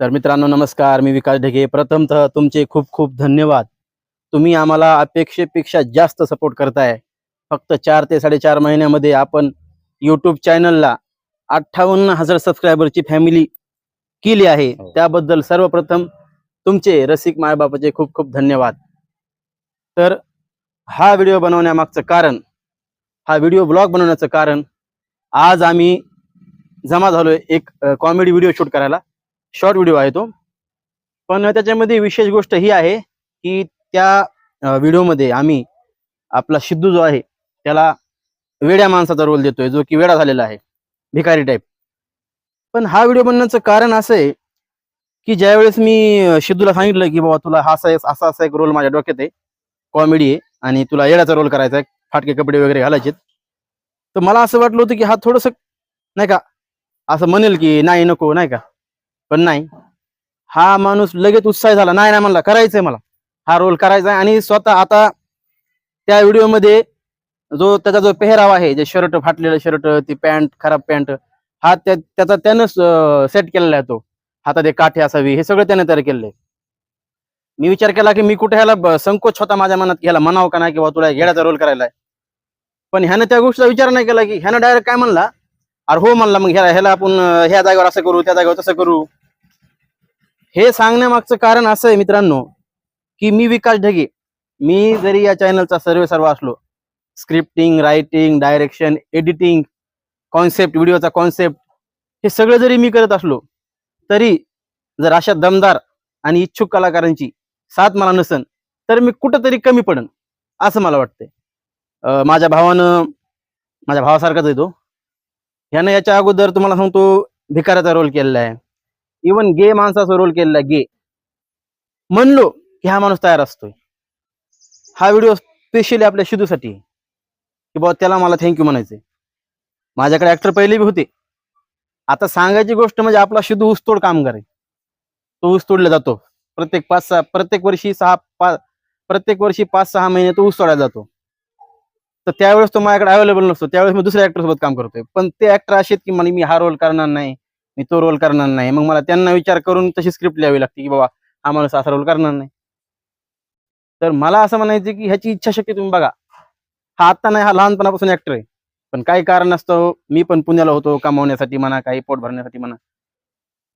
तर मित्रांनो नमस्कार. मी विकास ढगे. प्रथमतः तुमचे खूप खूप धन्यवाद. तुम्ही आम्हाला अपेक्षेपेक्षा जास्त सपोर्ट करताय. फक्त चार ते साडेचार महिन्यामध्ये आपण यूट्यूब चॅनलला अठ्ठावन्न हजार सबस्क्रायबरची फॅमिली केली आहे. हो. त्याबद्दल सर्वप्रथम तुमचे रसिक मायबापाचे खूप खूप धन्यवाद. तर हा व्हिडिओ बनवण्यामागचं कारण हा व्हिडिओ ब्लॉग बनवण्याचं कारण आज आम्ही जमा झालोय एक कॉमेडी व्हिडिओ शूट करायला. शॉर्ट व्हिडिओ आहे तो. पण त्याच्यामध्ये विशेष गोष्ट ही आहे की त्या व्हिडिओमध्ये आम्ही आपला सिद्धू जो आहे त्याला वेड्या माणसाचा रोल देतोय जो की वेडा झालेला आहे भिकारी टाईप पण हा व्हिडिओ बनण्याचं कारण असं आहे की ज्यावेळेस मी सिद्धूला सांगितलं की बाबा तुला हा असा असा असा एक रोल माझ्या डोक्यात आहे कॉमेडी आहे आणि तुला येड्याचा रोल करायचा आहे फाटके कपडे वगैरे घालायचे तर मला असं वाटलं होतं की हा थोडस नाही का असं म्हणेल की नाही नको नाही का. पण नाही. हा माणूस लगेच उत्साही झाला. नाही नाही म्हणला. करायचंय मला. हा रोल करायचा आहे. आणि स्वतः आता त्या व्हिडिओमध्ये जो त्याचा जो पेहराव आहे जे शर्ट फाटलेलं शर्ट ती पॅन्ट खराब पॅन्ट हा त्या त्याचा त्यानं सेट केलेला आहे तो. हातात एक काठी असावी. हे सगळं त्याने तयार केलेलं आहे. मी विचार केला की मी कुठे ह्याला संकोच होता माझ्या मनात की ह्याला म्हणावं का नाही किंवा तुला येड्याचा रोल करायला आहे. पण ह्यानं त्या गोष्टीचा विचार नाही केला की ह्यानं डायरेक्ट काय म्हणला? अरे हो म्हणला मग ह्याला ह्याला आपण ह्या जागेवर असं करू त्या जागेवर तसं करू. हे सांगण्यामागचं कारण असं आहे मित्रांनो की मी विकास ढगे. मी जरी या चॅनलचा सर्वे सर्व असलो scripting writing direction editing concept व्हिडिओचा concept हे सगळं जरी मी करत असलो तरी जर अशा दमदार आणि इच्छुक कलाकारांची साथ मला नसन तर मी कुठंतरी कमी पडन असं मला वाटतंय. माझ्या भावानं माझ्या भावासारखाच आहे तो. ह्यानं याच्या अगोदर तुम्हाला सांगतो भिकाऱ्याचा रोल केलेला आहे. इवन गे माणसाचा रोल केलेला आहे गे म्हणलो की हा माणूस तयार असतोय. हा व्हिडिओ स्पेशली आपल्या शिदूसाठी. की बाबा त्याला मला थँक्यू म्हणायचंय. माझ्याकडे ऍक्टर पहिले बी होते. आता सांगायची गोष्ट म्हणजे आपला शिदू ऊसतोड कामगार आहे. तो ऊस तोडला जातो. प्रत्येक पाच सहा प्रत्येक वर्षी सहा पाच प्रत्येक वर्षी पाच सहा महिने तो ऊस तोडायला जातो. तर त्यावेळेस तो माझ्याकडे अवेलेबल नसतो. त्यावेळेस मी दुसऱ्या ऍक्टर सोबत काम करतोय. पण ते ऍक्टर असे आहेत की म्हणे मी हा रोल करणार नाही. मी तो रोल करणार नाही. मग मला त्यांना विचार करून तशी स्क्रिप्ट लिहावी लागते की बाबा हा माणूस असा रोल करणार नाही. तर मला असं म्हणायचं की ह्याची इच्छाशक्ती तुम्ही बघा. हा आता नाही हा लहानपणापासून ऍक्टर आहे. पण काही कारण असतं हो. मी पण पुण्याला होतो कमावण्यासाठी म्हणा काही पोट भरण्यासाठी म्हणा.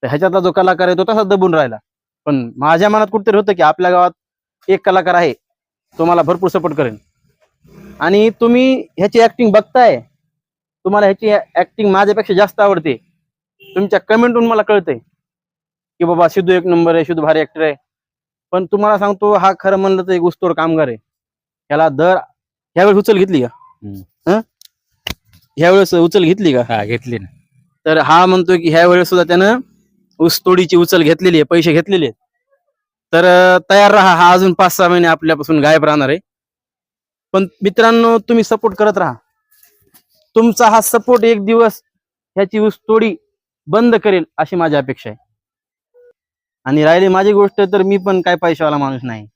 तर ह्याच्यातला जो कलाकार आहे तो तसाच दबून राहिला. पण माझ्या मनात कुठेतरी होतं की आपल्या गावात एक कलाकार आहे. तो मला भरपूर सपोर्ट करेल आणि तुम्ही ह्याची ऍक्टिंग बघताय तुम्हाला ह्याची ऍक्टिंग माझ्यापेक्षा जास्त आवडते. तुमच्या कमेंटून मला कळतंय की बाबा सिद्धू एक नंबर आहे सिद्धू भारी ऍक्टर आहे. पण तुम्हाला सांगतो हा खरं म्हणलं तर एक उस्तोड कामगार आहे. ह्याला दर ह्यावेळेस उचल घेतली का. हं? ह्यावेळेस उचल घेतली का? हा घेतली ना. तर हा म्हणतोय की ह्या वेळेस सुद्धा त्यानं ऊसतोडीची उचल घेतलेली आहे पैसे घेतलेले तर तयार राहा हा अजून पाच सहा महिने आपल्यापासून गायब राहणार आहे. पण मित्रांनो तुम्ही सपोर्ट करत राहा. तुमचा हा सपोर्ट एक दिवस ह्याची ऊसतोडी बंद करेल अशी माझी अपेक्षा आहे. आणि राहिली माझी गोष्ट तर मी पण काय पैशावाला माणूस नाही.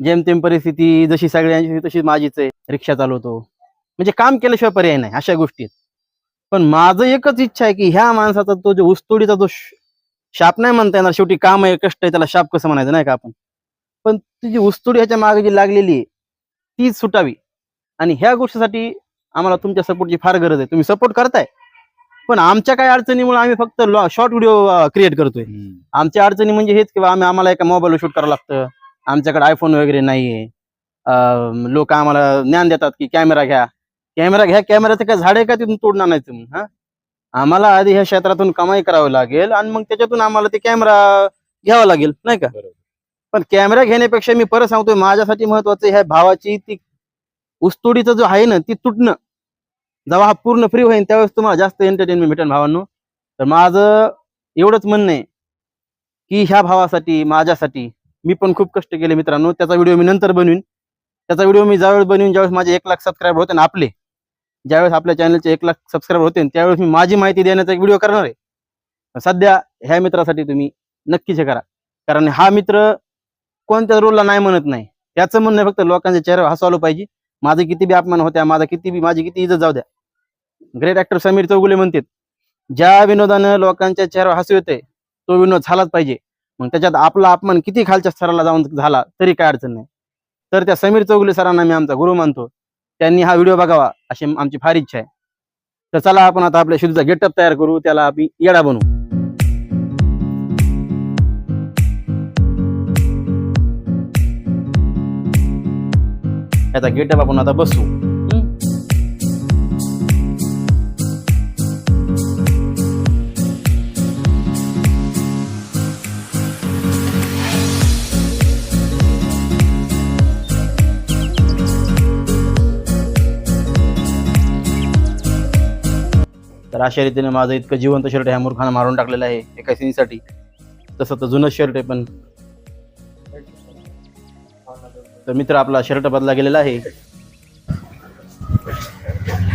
जेमतेम परिस्थिती जशी सगळ्यांची तशी माझीच आहे. रिक्षा चालवतो. म्हणजे काम केल्याशिवाय पर्याय नाही अशा गोष्टीत पण माझं एकच इच्छा आहे की ह्या माणसाचा तो जो ऊसतोडीचा जो शाप नाही म्हणता येणार. शेवटी काम आहे कष्ट आहे त्याला शाप कसं म्हणायचं नाही का आपण? पण ती जी ऊसतोडी ह्याच्या मागे जी लागलेली आहे तीच सुटावी. आणि ह्या गोष्टीसाठी आम्हाला तुमच्या सपोर्टची फार गरज आहे. तुम्ही सपोर्ट करताय. पण आमच्या काही अडचणीमुळे आम्ही फक्त शॉर्ट व्हिडिओ क्रिएट करतोय. आमच्या अडचणी म्हणजे हेच किंवा आम्ही आम्हाला एका मोबाईलवर शूट करावं लागतं. आमच्याकडे आयफोन वगैरे नाहीये. लोक आम्हाला ज्ञान देतात की कॅमेरा घ्या. कॅमेरा घ्या कॅमेराचं काय झाड आहे का तिथून तोडणार नाही तुम्ही हा? आम्हाला आधी ह्या क्षेत्रातून कमाई करावी लागेल आणि मग त्याच्यातून आम्हाला ते कॅमेरा घ्यावा लागेल नाही का? बरोबर. पण कॅमेरा घेण्यापेक्षा मी परत सांगतोय माझ्यासाठी महत्वाचं ह्या भावाची ती उस्तोडीचं जो आहे ना ती तुटणं. जेव्हा हा पूर्ण फ्री होईल त्यावेळेस तुम्हाला जास्त एंटरटेनमेंट भेटेल भावांनो. तर माझं एवढंच म्हणणं आहे की ह्या भावासाठी माझ्यासाठी मी पण खूप कष्ट केले मित्रांनो. त्याचा व्हिडिओ मी नंतर बनवीन. त्याचा व्हिडिओ मी ज्यावेळेस बनवीन ज्यावेळेस माझे एक लाख सबस्क्रायबर होते ना आपले ज्यावेळेस आपल्या चॅनलचे एक लाख सबस्क्रायबर होते त्यावेळेस मी माझी माहिती देण्याचा एक व्हिडिओ करणार आहे. सध्या ह्या मित्रासाठी तुम्ही नक्कीच हे करा. कारण हा मित्र कोणत्या रोलला नाही म्हणत नाही. त्याचं म्हणणं फक्त लोकांच्या चेहऱ्यावर हसवायला पाहिजे. माझं किती बी अपमान होत्या माझा किती बी माझी किती इज्जत जाऊ द्या. ग्रेट ऍक्टर समीर चौगुले म्हणतात ज्या विनोदानं लोकांच्या चेहऱ्यावर हसू येते तो विनोद झालाच पाहिजे. मग त्याच्यात आपला अपमान किती खालच्या स्तराला जाऊन झाला तरी काय अडचण नाही. तर त्या समीर चौगुले सरांना मी आमचा गुरु मानतो. त्यांनी हा व्हिडिओ बघावा अशी आमची फार इच्छा आहे. तर चला आपण आता आपल्या शुद्धचा गेटअप तयार करू त्याला आपण येडा बनवू. याचा गेटअप आपण आता बसू. तर अशा रीतीने माझं इतकं जिवंत शर्ट ह्या मूर्खानं मारून टाकलेलं आहे एका सीनसाठी. तसं तर जुनं शर्ट आहे पण. तर मित्र आपला शर्ट बदला गेलेला आहे.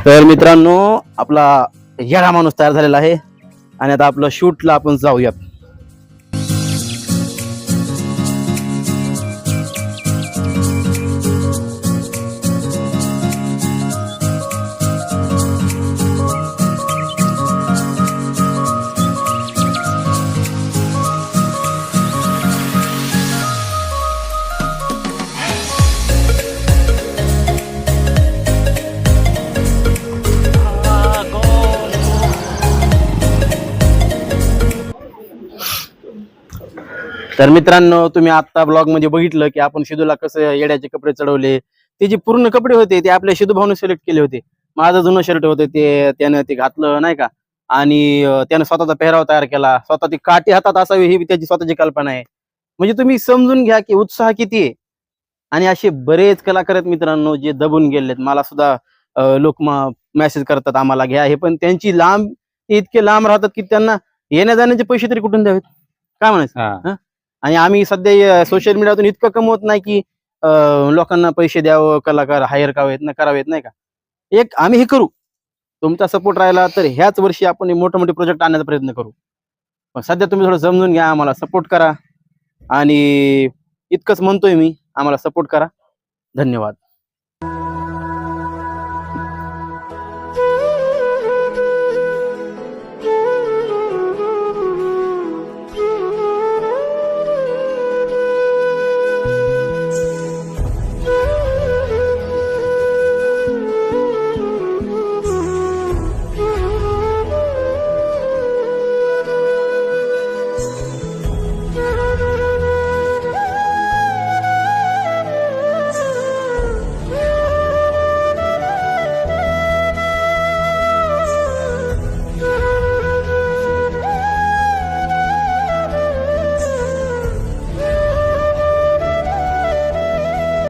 तर मित्रांनो आपला येडा माणूस तयार झालेला आहे. आणि आता आपलं शूटला आपण जाऊया तर मित्रांनो तुम्ही आता ब्लॉगमध्ये बघितलं की आपण शिदूला कसं येड्याचे कपडे चढवले ते जे पूर्ण कपडे होते ते आपल्या शिदू भाऊने सिलेक्ट केले होते. माझं जुनं शर्ट होतं ते त्यानं ते घातलं नाही का? आणि त्यानं स्वतःचा पेहराव तयार केला. स्वतः ती काठी हातात असावी ही त्याची स्वतःची कल्पना आहे. म्हणजे तुम्ही समजून घ्या की उत्साह किती आहे. आणि असे बरेच कलाकार आहेत मित्रांनो जे दबून गेलेत. मला सुद्धा लोक मेसेज करतात आम्हाला घ्या हे. पण त्यांची लांब इतके लांब राहतात की त्यांना येण्या जाण्याचे पैसे तरी कुठून द्यावेत? काय म्हणायचं? आणि आम्ही सध्या सोशल मीडियातून इतकं कमवत नाही की लोकांना पैसे द्यावं कलाकार हायर करावेत ना करावेत नाही का? एक आम्ही हे करू. तुमचा सपोर्ट राहिला तर ह्याच वर्षी आपण मोठे मोठे प्रोजेक्ट आणण्याचा प्रयत्न करू. पण सध्या तुम्ही थोडं समजून घ्या आम्हाला सपोर्ट करा. आणि इतकंच म्हणतोय मी आम्हाला सपोर्ट करा. धन्यवाद.